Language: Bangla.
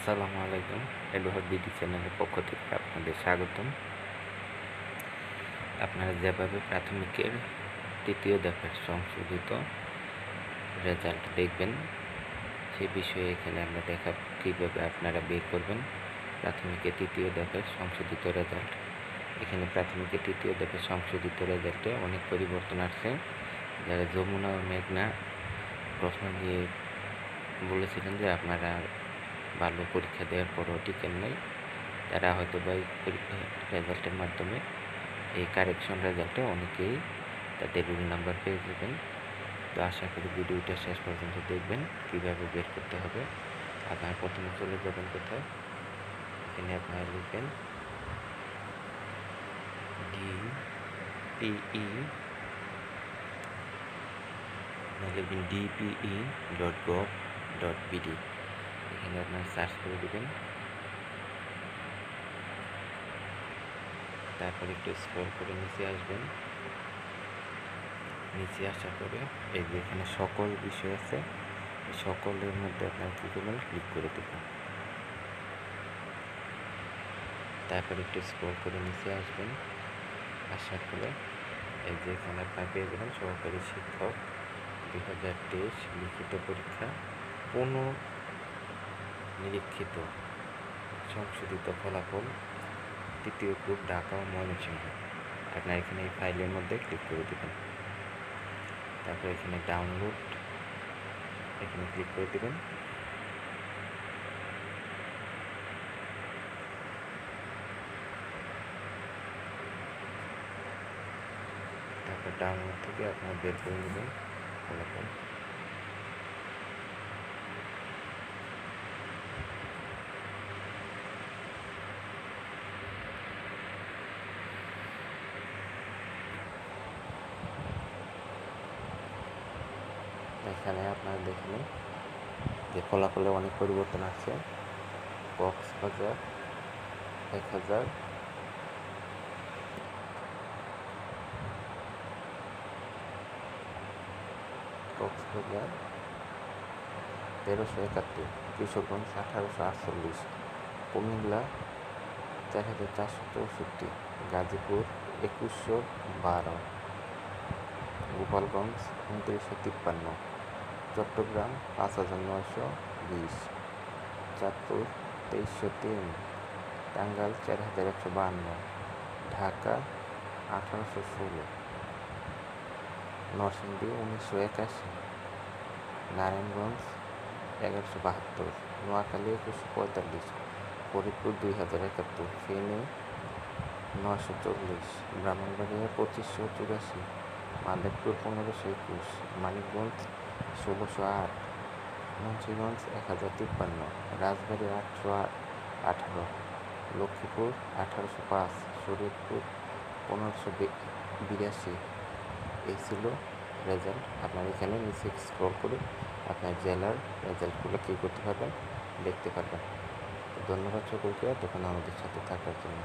আসসালামু আলাইকুম এলোহার বিডি চ্যানেলের পক্ষ থেকে আপনাদের স্বাগতম। আপনারা যেভাবে প্রাথমিকের তৃতীয় দফার সংশোধিত রেজাল্ট দেখবেন, সে বিষয়ে এখানে আমরা দেখা কীভাবে আপনারা বের করবেন প্রাথমিকের তৃতীয় দফার সংশোধিত রেজাল্ট। এখানে প্রাথমিকের তৃতীয় দফার সংশোধিত রেজাল্টে অনেক পরিবর্তন আসছে। যারা যমুনা, মেঘনা প্রশ্ন দিয়ে বলেছিলেন যে আপনারা ভালো পরীক্ষা দেওয়ার পরও টিকেন নাই। তারা হয়তো বা এই পরীক্ষা রেজাল্টের মাধ্যমে এই কারেকশন রেজাল্টে অনেকেই তাদের রুল নাম্বার পেয়ে যাবেন। তো আশা করি ভিডিওটা শেষ পর্যন্ত দেখবেন, কীভাবে বের করতে হবে। আপনার প্রথমে চলে যাবেন কোথায়? এখানে আপনারা লিখবেন ডি পিই লিখবেন DPE dot gov dot BD এখানে আপনার সার্চ করে দেবেন। তারপর একটু স্ক্রল করে নিচে আসবেন। নিচে আসার পরে এই যে এখানে সকল বিষয় আছে সকলের মধ্যে আপনার কী করবেন? ক্লিক করে দেবেন। তারপর একটু স্ক্রল করে নিচে আসবেন। আসার পরে এই যে এখানে আপনার পেয়ে যাবেন সহকারী শিক্ষক দুই হাজার তেইশ লিখিত পরীক্ষা। পুনঃ নিরীক্ষিত। সংশোধিত ফলাফল, তৃতীয় গ্রুপ ঢাকা ও ময়মনসিংহ। আপনার এখানে এই ফাইলের মধ্যে ক্লিক করে দেবেন। তারপর এখানে ডাউনলোড, এখানে ক্লিক করে দেবেন। তারপর ডাউনলোড থেকে আপনার বের করে নেবেন। এখানে আপনারা দেখেন যে ফলাফলে অনেক পরিবর্তন আছে কক্সবাজার এক হাজার। কক্সবাজার তেরোশো একাত্তর, কিশোরগঞ্জ আঠারোশো আটচল্লিশ, কুমিল্লা চার হাজার চারশো চৌষট্টি, গাজীপুর একুশশো বারো, গোপালগঞ্জ উনত্রিশশো তিপ্পান্ন। চট্টগ্রাম পাঁচ হাজার নয়শো বিশ, চাঁদপুর তেইশশো তিন, টাঙ্গাইল চার হাজার একশো বাহান্ন, ঢাকা আঠারোশো ষোলো, নরসিংদী উনিশশো একাশি, নারায়ণগঞ্জ এগারোশো বাহাত্তর, নোয়াখালী একুশশো পঁয়তাল্লিশ, ফরিদপুর দুই হাজার একাত্তর, ফেনী নশো চল্লিশ, ব্রাহ্মণবাড়িয়া পঁচিশশো চুরাশি, মাধবপুর পনেরোশো একুশ, মানিকগঞ্জ ষোলোশো আট মুন্সিগঞ্জ এক হাজার তিপ্পান্ন, রাজবাড়ি আটশো আট, আঠারো, লক্ষ্মীপুর আঠারোশো পাঁচ, শরীয়তপুর পনেরোশো বিরাশি। এই ছিল রেজাল্ট আপনার এখানে নিচে স্ক্রল করে আপনার জেলার রেজাল্টগুলো কী করতে পারবেন, দেখতে পারবেন। ধন্যবাদ সকলকে তখন আমাদের সাথে থাকার জন্য।